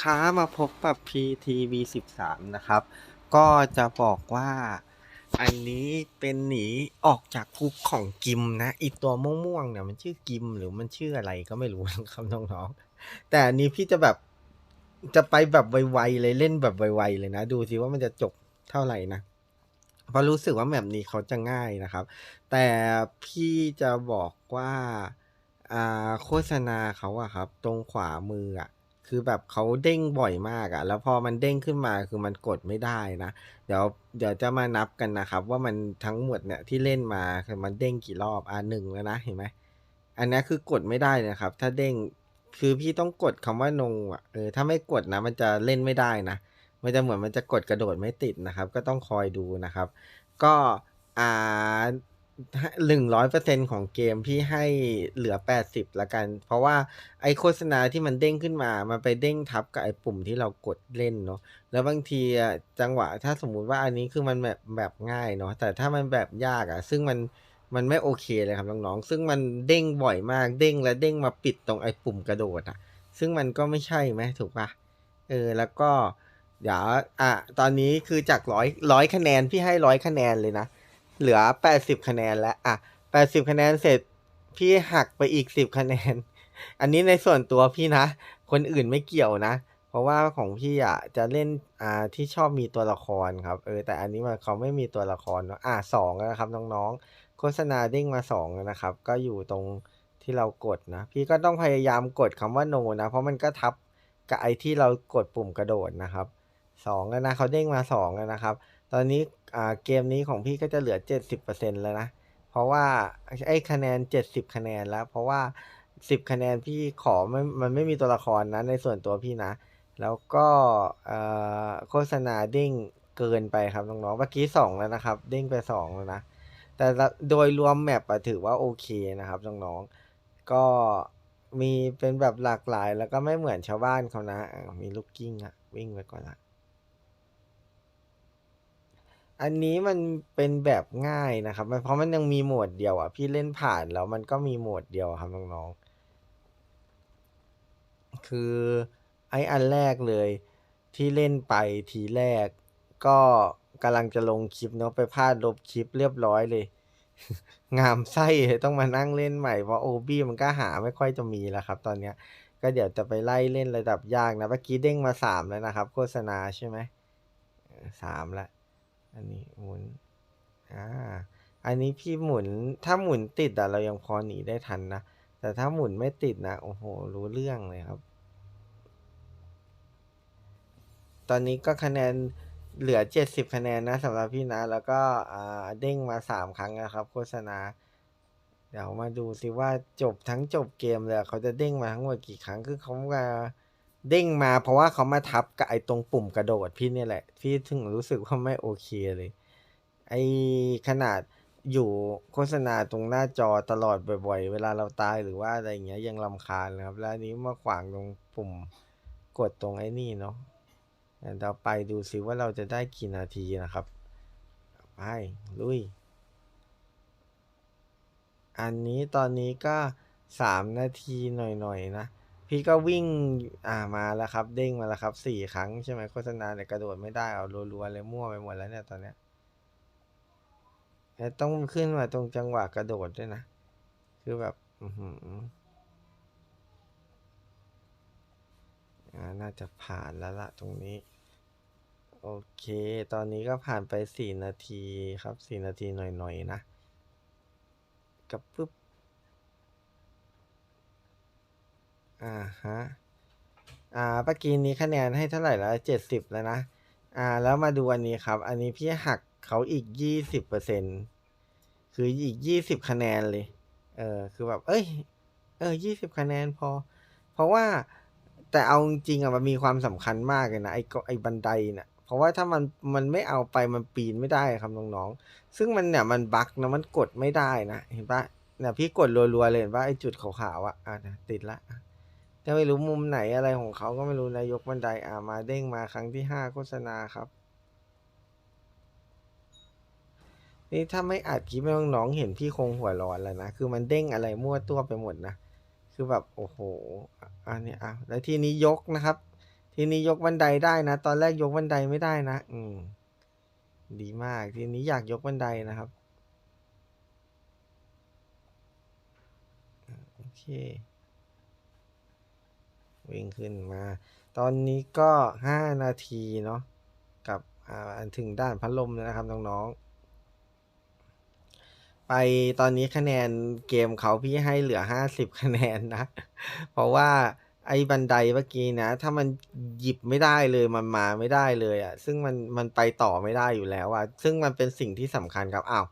ค้ามาพบกับ PTV 13 นะครับ ก็จะบอกว่า อันนี้เป็นหนีออกจากคุกของกิมนะอีตัวม่วงๆเนี่ยมันชื่อกิมหรือมันชื่ออะไรก็ไม่รู้นะครับน้องๆ แต่อันนี้พี่จะแบบจะไปแบบไวๆเลยเล่นแบบไวๆเลยนะ ดูสิว่ามันจะจบเท่าไหร่นะเพราะรู้สึกว่าแบบนี้เขาจะง่ายนะครับ แต่พี่จะบอกว่าโฆษณาเขาอะครับ ตรงขวามืออะ คือแบบเขาเด้งบ่อยมากอะแล้วพอมันเด้งขึ้นมาคือมันกดไม่ได้นะ เดี๋ยวเดี๋ยวจะมานับกันนะครับ ว่ามันทั้งหมดเนี่ยที่เล่นมาคือมันเด้งกี่รอบอ่าหนึ่งแล้วนะเห็นไหมอันนี้คือกดไม่ได้นะครับ ถ้าเด้งคือพี่ต้องกดคำว่า no อะเออถ้าไม่กดนะ มันจะเล่นไม่ได้นะมันจะเหมือนมันจะกดกระโดดไม่ติดนะครับ ก็ต้องคอยดูนะครับ ก็อ่า หนึ่งร้อยเปอร์เซ็นของเกมพี่ให้เหลือแปดสิบละกัน เพราะว่าไอโฆษณาที่มันเด้งขึ้นมา มันไปเด้งทับกับไอปุ่มที่เรากดเล่นเนาะแล้วบางทีจังหวะถ้าสมมุติว่าอันนี้คือมันแบบแบบง่ายเนาะแต่ถ้ามันแบบยากอะซึ่งมันมันไม่โอเคเลยครับน้องๆซึ่งมันเด้งบ่อยมากเด้งแล้วเด้งมาปิดตรงไอปุ่มกระโดดอะซึ่งมันก็ไม่ใช่ไหมถูกปะเออแล้วก็เดี๋ยวอะตอนนี้คือจากร้อยร้อยคะแนนพี่ให้ร้อยคะแนนเลยนะ เหลือแปดสิบคะแนนแล้วอะแปดสิบคะแนนเสร็จพี่หักไปอีกสิบคะแนน อันนี้ในส่วนตัวพี่นะ คนอื่นไม่เกี่ยวนะ เพราะว่าของพี่อะจะเล่นอ่าที่ชอบมีตัวละครครับเออแต่อันนี้มันเขาไม่มีตัวละครเนาะอะสองแล้วนะครับน้องๆ โฆษณาเด้งมาสองแล้วนะครับ ก็อยู่ตรงที่เรากดนะ พี่ก็ต้องพยายามกดคำว่า no นะ เพราะมันก็ทับกับไอที่เรากดปุ่มกระโดดนะครับสองแล้วนะเขาเด้งมาสองแล้วนะครับ ตอนนี้ อ่าเกมนี้ของพี่ก็จะเหลือเจ็ดสิบเปอร์เซ็นแล้วนะ เพราะว่าไอ้คะแนนเจ็ดสิบคะแนนแล้ว เพราะว่าสิบคะแนนพี่ขอไม่มันไม่มีตัวละครนะในส่วนตัวพี่นะ แล้วก็โฆษณาเด้งเกินไปครับน้องๆเมื่อกี้สองแล้วนะครับ เด้งไปสองแล้วนะ แต่โดยรวมแมปถือว่าโอเคนะครับน้องๆก็มีเป็นแบบหลากหลายแล้วก็ไม่เหมือนชาวบ้านเขานะอะมีลูกกิ้งอะวิ่งไปก่อนละ อันนี้มันเป็นแบบง่ายนะครับมันเพราะมันยังมีโหมดเดียวอะ พี่เล่นผ่านแล้วมันก็มีโหมดเดียวครับน้องๆ คือไออันแรกเลย ที่เล่นไปทีแรก ก็กำลังจะลงคลิปเนาะไปพลาดลบคลิปเรียบร้อยเลย งามไส้ต้องมานั่งเล่นใหม่เพราะโอบี้มันก็หาไม่ค่อยจะมีแล้วครับ ตอนเนี้ย ก็เดี๋ยวจะไปไล่เล่นระดับยากนะเมื่อกี้เด้งมาสามแล้วนะครับ โฆษณาใช่ไหมสามละ อันนี้หมุน อ่า อันนี้พี่หมุน ถ้าหมุนติดอะเรายังพอหนีได้ทันนะ แต่ถ้าหมุนไม่ติดนะ โอ้โห รู้เรื่องเลยครับ ตอนนี้ก็คะแนนเหลือเจ็ดสิบคะแนนนะสำหรับพี่นะ แล้วก็อ่าเด้งมาสามครั้งนะครับ โฆษณา เดี๋ยวมาดูสิว่าจบทั้งจบเกมเลยเขาจะเด้งมาทั้งหมดกี่ครั้ง คือเขามา เด้งมาเพราะว่าเขามาทับกับไอ้ตรงปุ่มกระโดดพี่เนี่ยแหละ พี่ถึงรู้สึกว่าไม่โอเคเลย ไอ้ขนาดอยู่โฆษณาตรงหน้าจอตลอดบ่อย ๆ เวลาเราตายหรือว่าอะไรอย่างเงี้ยยังรำคาญเลยครับ แล้วนี้มาขวางตรงปุ่มกดตรงไอ้นี่เนาะเดี๋ยวเราไปดูสิว่าเราจะได้กี่นาทีนะครับ ไป ลุย อันนี้ตอนนี้ก็สามนาทีหน่อยๆนะ พี่ก็วิ่งอ่ามาแล้วครับ เด้งมาแล้วครับสี่ครั้งใช่ไหมโฆษณาเนี่ยกระโดดไม่ได้เอารัวๆเลยมั่วไปหมดแล้วเนี่ยตอนเนี้ยต้องขึ้นมาตรงจังหวะกระโดดด้วยนะ คือแบบ อือหืออ่าน่าจะผ่านแล้วละตรงนี้ โอเค ตอนนี้ก็ผ่านไปสี่นาทีครับสี่นาทีหน่อยๆนะกับปุ๊บ อ่าฮะ อ่าเมื่อกี้นี้คะแนนให้เท่าไหร่แล้วเจ็ดสิบแล้วนะ อ่า แล้วมาดูอันนี้ครับ อันนี้พี่หักเขาอีกยี่สิบเปอร์เซ็นคืออีกยี่สิบคะแนนเลย เออ คือแบบ เอ้ย เออยี่สิบคะแนนพอ เพราะว่าแต่เอาจริงอะมันมีความสำคัญมากเลยนะไอ้ก็ไอ้บันไดเนี่ยเพราะว่าถ้ามันมันไม่เอาไปมันปีนไม่ได้ครับน้องๆ ซึ่งมันเนี่ยมันบั๊กนะมันกดไม่ได้นะ เห็นปะเนี่ยพี่กดรัวๆเลยเห็นปะไอ้จุดขาวๆอะอะนะติดละอะ จะไม่รู้มุมไหนอะไรของเขาก็ไม่รู้นะยกบันไดอะมาเด้งมาครั้งที่ห้าโฆษณาครับ นี่ถ้าไม่อัดคลิปให้น้องๆเห็นพี่คงหัวร้อนแล้วนะคือมันเด้งอะไรมั่วตัวไปหมดนะคือแบบโอ้โหอันนี้อะแล้วทีนี้ยกนะครับ ทีนี้ยกบันไดได้นะ ตอนแรกยกบันไดไม่ได้นะ อืม ดีมากทีนี้อยากยกบันไดนะครับโอเค วิ่งขึ้นมา ตอนนี้ก็ห้านาทีเนาะกับอ่าอันถึงด้านพัดลมแล้วนะครับน้องๆ ไปตอนนี้คะแนนเกมเขาพี่ให้เหลือห้าสิบคะแนนนะ เพราะว่าไอ้บันไดเมื่อกี้นะ ถ้ามันหยิบไม่ได้เลยมันมาไม่ได้เลยอะ่ะ ซึ่งมันมันไปต่อไม่ได้อยู่แล้วอะ่ะ ซึ่งมันเป็นสิ่งที่สำคัญครับอ้าว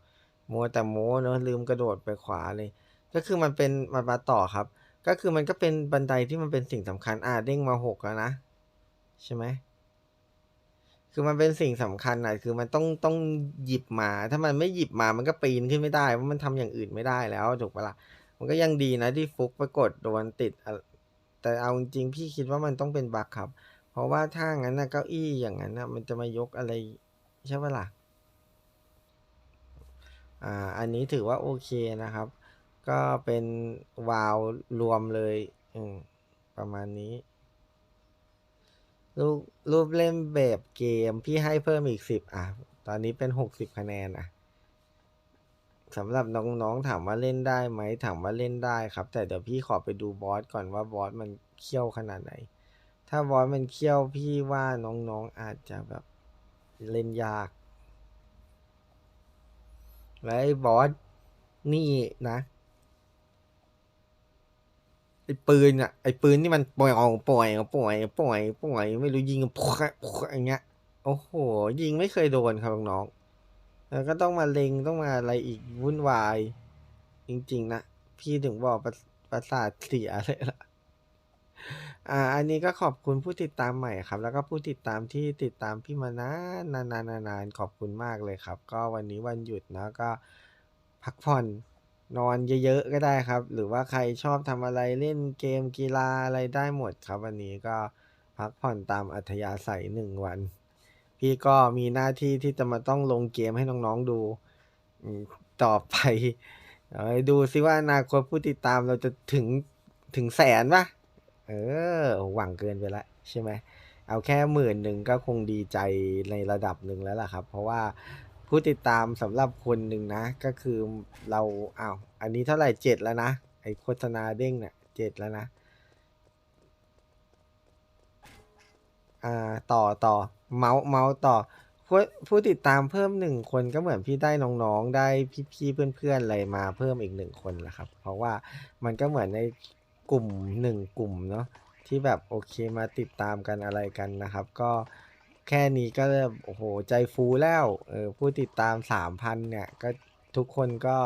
มัวแต่โมเนอะลืมกระโดดไปขวาเลย ก็คือมันเป็นมันมาต่อครับ ก็คือมันก็เป็นบันไดที่มันเป็นสิ่งสำคัญอ่าเด้งมาหกแล้วนะ ใช่ไหมคือมันเป็นสิ่งสำคัญนะคือมันต้องต้องหยิบมา ถ้ามันไม่หยิบมามันก็ปีนขึ้นไม่ได้เพราะมันทำอย่างอื่นไม่ได้แล้วถูกปะล่ะมันก็ยังดีนะที่ฟุกไปกดโดนติด แต่เอาจริงๆพี่คิดว่ามันต้องเป็นบั๊กครับ เพราะว่าถ้างั้นนะเก้าอี้อย่างนั้นนะมันจะมายกอะไรใช่ปะล่ะอ่าอันนี้ถือว่าโอเคนะครับ ก็เป็นวาล์วรวมเลย อืม ประมาณนี้ รูปรูปเล่นแบบเกมพี่ให้เพิ่มอีกสิบอะ ตอนนี้เป็นหกสิบคะแนนอะสำหรับน้องๆถามว่าเล่นได้ไหมถามว่าเล่นได้ครับ แต่เดี๋ยวพี่ขอไปดูบอสก่อนว่าบอสมันเคี่ยวขนาดไหน ถ้าบอสมันเคี่ยวพี่ว่าน้องๆอาจจะแบบเล่นยาก และไอ้บอสนี่นะ ไอ้ปืนอะไอ้ปืนที่มันปล่อยออกปล่อยปล่อยปล่อยปล่อยไม่รู้ยิงปุ๊กปุ๊กอย่างเงี้ยโอ้โห ยิงไม่เคยโดนครับน้องๆแล้วก็ต้องมาเล็งต้องมาอะไรอีกวุ่นวาย จริงๆนะ พี่ถึงบอกประประสาทเสียเลยล่ะอ่า อันนี้ก็ขอบคุณผู้ติดตามใหม่ครับ แล้วก็ผู้ติดตามที่ติดตามพี่มานานนานนานๆขอบคุณมากเลยครับ ก็วันนี้วันหยุดนะก็พักผ่อน นอนเยอะ ๆ ก็ได้ครับ หรือว่าใครชอบทำอะไรเล่นเกมกีฬาอะไรได้หมดครับ วันนี้ก็พักผ่อนตามอัธยาศัยหนึ่งวัน พี่ก็มีหน้าที่ที่จะมาต้องลงเกมให้น้องๆดูต่อไปเอาให้ดูซิว่าอนาคตผู้ติดตามเราจะถึงถึงแสนปะเออ หวังเกินไปละใช่ไหม เอาแค่หมื่นหนึ่งก็คงดีใจในระดับหนึ่งแล้วล่ะครับ เพราะว่า ผู้ติดตามสำหรับคนหนึ่งนะ ก็คือเราอ้าวอันนี้เท่าไหร่เจ็ดแล้วนะ ไอโฆษณาเด้งเนี่ยเจ็ดแล้วนะ อ่าต่อต่อเมาส์เมาส์ต่อผู้ผู้ติดตามเพิ่มหนึ่งคนก็เหมือนพี่ได้น้องๆ ได้พี่ๆเพื่อนๆอะไรมาเพิ่มอีกหนึ่งคนแหละครับ เพราะว่ามันก็เหมือนในกลุ่มหนึ่งกลุ่มเนาะที่แบบโอเคมาติดตามกันอะไรกันนะครับ ก็ แค่นี้ก็โอ้โหใจฟูแล้ว เออผู้ติดตามสามพันเนี่ยก็ทุกคนก็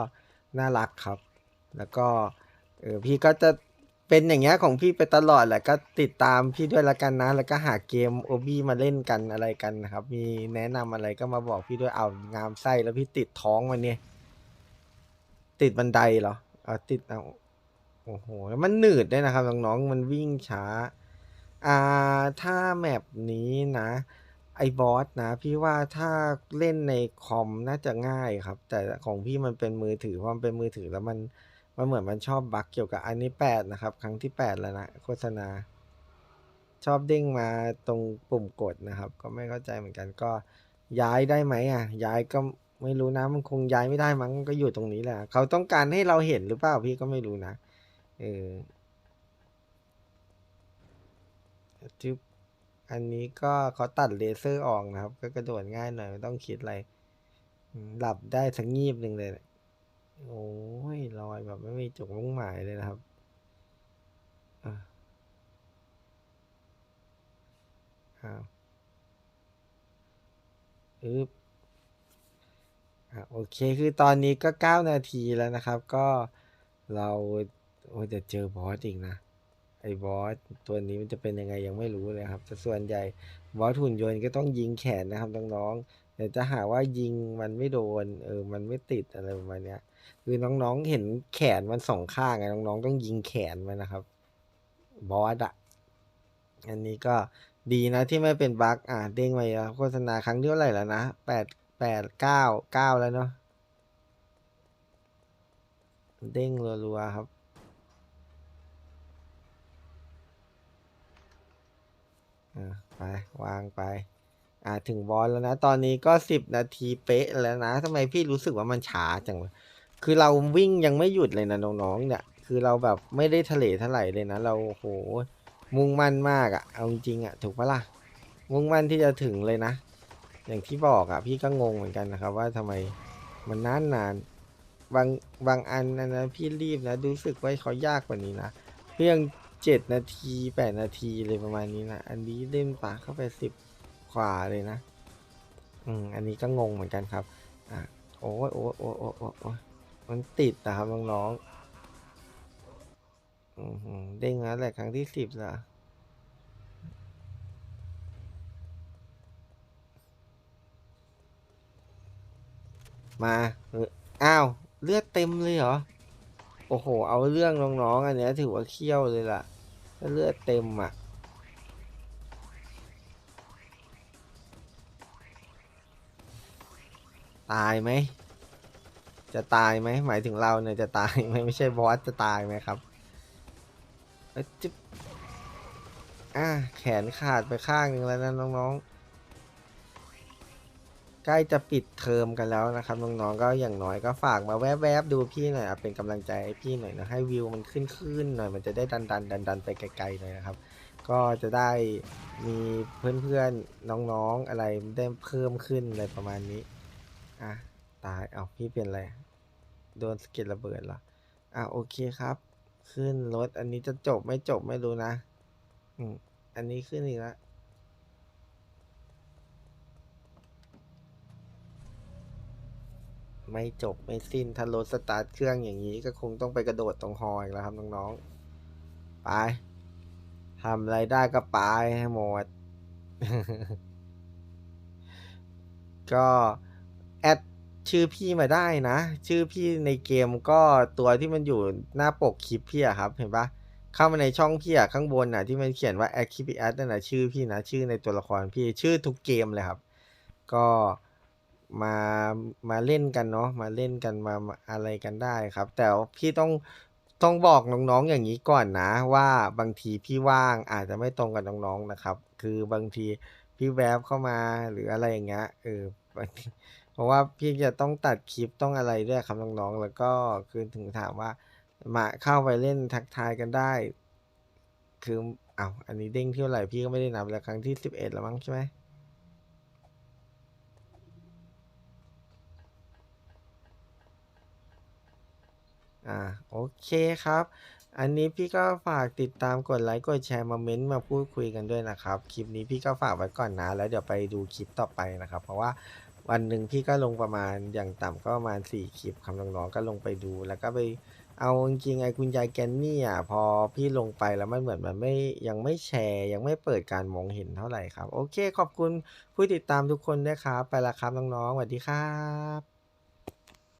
น่ารักครับ แล้วก็เออพี่ก็จะเป็นอย่างเงี้ยของพี่ไปตลอดแหละก็ติดตามพี่ด้วยละกันนะ แล้วก็หาเกมโอบี้มาเล่นกันอะไรกันนะครับ มีแนะนำอะไรก็มาบอกพี่ด้วยเอางามไส้แล้วพี่ติดท้องมันนี่ยติดบันไดเหรอเอาติดเอาโอ้โหแล้วมันหนืดด้วยนะครับน้องๆมันวิ่งช้า อ่าถ้าแมปนี้นะ ไอบอสนะ พี่ว่าถ้าเล่นในคอมน่าจะง่ายครับ แต่ของพี่มันเป็นมือถือเพราะมันเป็นมือถือแล้วมันมันเหมือนมันชอบบั๊กเกี่ยวกับอันนี้แปดนะครับ ครั้งที่แปดแล้วนะโฆษณา ชอบเด้งมาตรงปุ่มกดนะครับ ก็ไม่เข้าใจเหมือนกันก็ย้ายได้ไหมอะ ย้ายก็ไม่รู้นะมันคงย้ายไม่ได้มั้งก็อยู่ตรงนี้แหละเขาต้องการให้เราเห็นหรือเปล่าพี่ก็ไม่รู้นะเออจึ๊บ อันนี้ก็เขาตัดเลเซอร์ออกนะครับ ก็กระโดดง่ายหน่อยไม่ต้องคิดอะไร หลับได้สักงีบหนึ่งเลย โอ้ยลอยแบบไม่มีจุดมุ่งหมายเลยนะครับอ่าวอึบอะโอเคคือตอนนี้ก็เก้านาทีแล้วนะครับ ก็เราโอ้จะเจอบอสอีกนะ ไอ้บอสตัวนี้มันจะเป็นยังไงยังไม่รู้เลยครับแต่ส่วนใหญ่บอสหุ่นยนต์ก็ต้องยิงแขนนะครับน้องๆแต่จะหาว่ายิงมันไม่โดนเออมันไม่ติดอะไรประมาณเนี้ยคือน้องๆเห็นแขนมันสองข้างไงน้องๆต้องยิงแขนมันนะครับบอสอะอันนี้ก็ดีนะที่ไม่เป็นบั๊กอะเด้งมาอีกแล้วโฆษณาครั้งที่เท่าไหร่แล้วนะแปดแปดเก้าเก้าแล้วเนาะเด้งรัวๆครับ ออ่าไปวางไป อ่าถึงบอลแล้วนะ ตอนนี้ก็สิบนาทีเป๊ะแล้วนะทำไมพี่รู้สึกว่ามันช้าจังวะคือเราวิ่งยังไม่หยุดเลยนะน้องๆเนี่ย คือเราแบบไม่ได้ทะเลเท่าไหร่เลยนะ เราโหมุ่งมั่นมากอะเอาจริงอะถูกปะล่ะมุ่งมั่นที่จะถึงเลยนะ อย่างที่บอกอะพี่ก็งงเหมือนกันนะครับว่าทำไมมันนานนานบางบางอันนะพี่รีบนะรู้สึกว่าเขายากกว่านี้นะเพียง เจ็ดนาทีแปดนาทีเลยประมาณนี้นะ อันนี้เล่นปาเข้าไปสิบกว่าเลยนะ อืม อันนี้ก็งงเหมือนกันครับ อะ โอ้ยโอ้ยโอ้ยโอ้ยโอ้ยโอ้มันติดนะครับน้องๆ อือหือเด้งแล้วแหละครั้งที่สิบละมาเอออ้าว เลือดเต็มเลยเหรอ โอ้โห เอาเรื่องน้องๆอันเนี้ยถือว่าเคี่ยวเลยล่ะเลือดเต็มอะตายไหม จะตายไหม หมายถึงเราเนี่ยจะตายไหมไม่ใช่บอสจะตายไหมครับจิ๊บอะแขนขาดไปข้างหนึงแล้วนะน้องๆ ใกล้จะปิดเทอมกันแล้วนะครับน้องๆก็อย่างน้อยก็ฝากมาแวบๆดูพี่หน่อยเป็นกำลังใจให้พี่หน่อยนะให้วิวมันขึ้นขึ้นๆหน่อยมันจะได้ดันดันดันดันๆไปไกลๆหน่อยนะครับ ก็จะได้มีเพื่อนๆน้องๆอะไรได้เพิ่มขึ้นอะไรประมาณนี้อะตายเอาพี่เป็นอะไรโดนสะเก็ดระเบิดเหรออะโอเคครับ ขึ้นรถอันนี้จะจบไม่จบไม่รู้นะอืมอันนี้ขึ้นอีกแล้ว ไม่จบไม่สิ้นถ้ารถสตาร์ทเครื่องอย่างนี้ก็คงต้องไปกระโดดตรงฮออีกแล้วครับน้องๆ ไปทำอะไรได้ก็ไปให้หมด ก็แอดชื่อพี่มาได้นะ ชื่อพี่ในเกมก็ตัวที่มันอยู่หน้าปกคลิปพี่อะครับเห็นปะเข้ามาในช่องพี่อะข้างบนอะที่มันเขียนว่าแอดคลิปแอดนั่นนะชื่อพี่นะ ชื่อในตัวละครพี่ชื่อทุกเกมเลยครับ ก็ มา มาเล่นกันเนาะมาเล่นกันมามาอะไรกันได้ครับ แต่ว่าพี่ต้องต้องบอกน้องๆอย่างนี้ก่อนนะ ว่าบางทีพี่ว่างอาจจะไม่ตรงกับน้องๆนะครับ คือบางทีพี่แวบเข้ามาหรืออะไรอย่างเงี้ยเออบางทีเพราะว่าพี่จะต้องตัดคลิปต้องอะไรด้วยครับน้องๆแล้วก็คือถึงถามว่า มาเข้าไปเล่นทักทายกันได้ คืออ้าวอันนี้เด้งเที่ยวไหร่พี่ก็ไม่ได้นับแล้วครั้งที่สิบเอ็ดแล้วมั้งใช่ไหม อ่าโอเคครับ อันนี้พี่ก็ฝากติดตามกดไลค์กดแชร์มาเม้นต์มาพูดคุยกันด้วยนะครับ คลิปนี้พี่ก็ฝากไว้ก่อนนะ แล้วเดี๋ยวไปดูคลิปต่อไปนะครับ เพราะว่าวันหนึ่งพี่ก็ลงประมาณอย่างต่ำก็ประมาณสี่คลิปคำน้องๆก็ลงไปดู แล้วก็ไปเอาจริงๆไอ้คุณยายแกนนี่อะพอพี่ลงไปแล้วมันเหมือนมันไม่ยังไม่แชร์ ยังไม่เปิดการมองเห็นเท่าไหร่ครับ โอเค ขอบคุณผู้ติดตามทุกคนด้วยครับ ไปละครับน้องๆสวัสดีครับ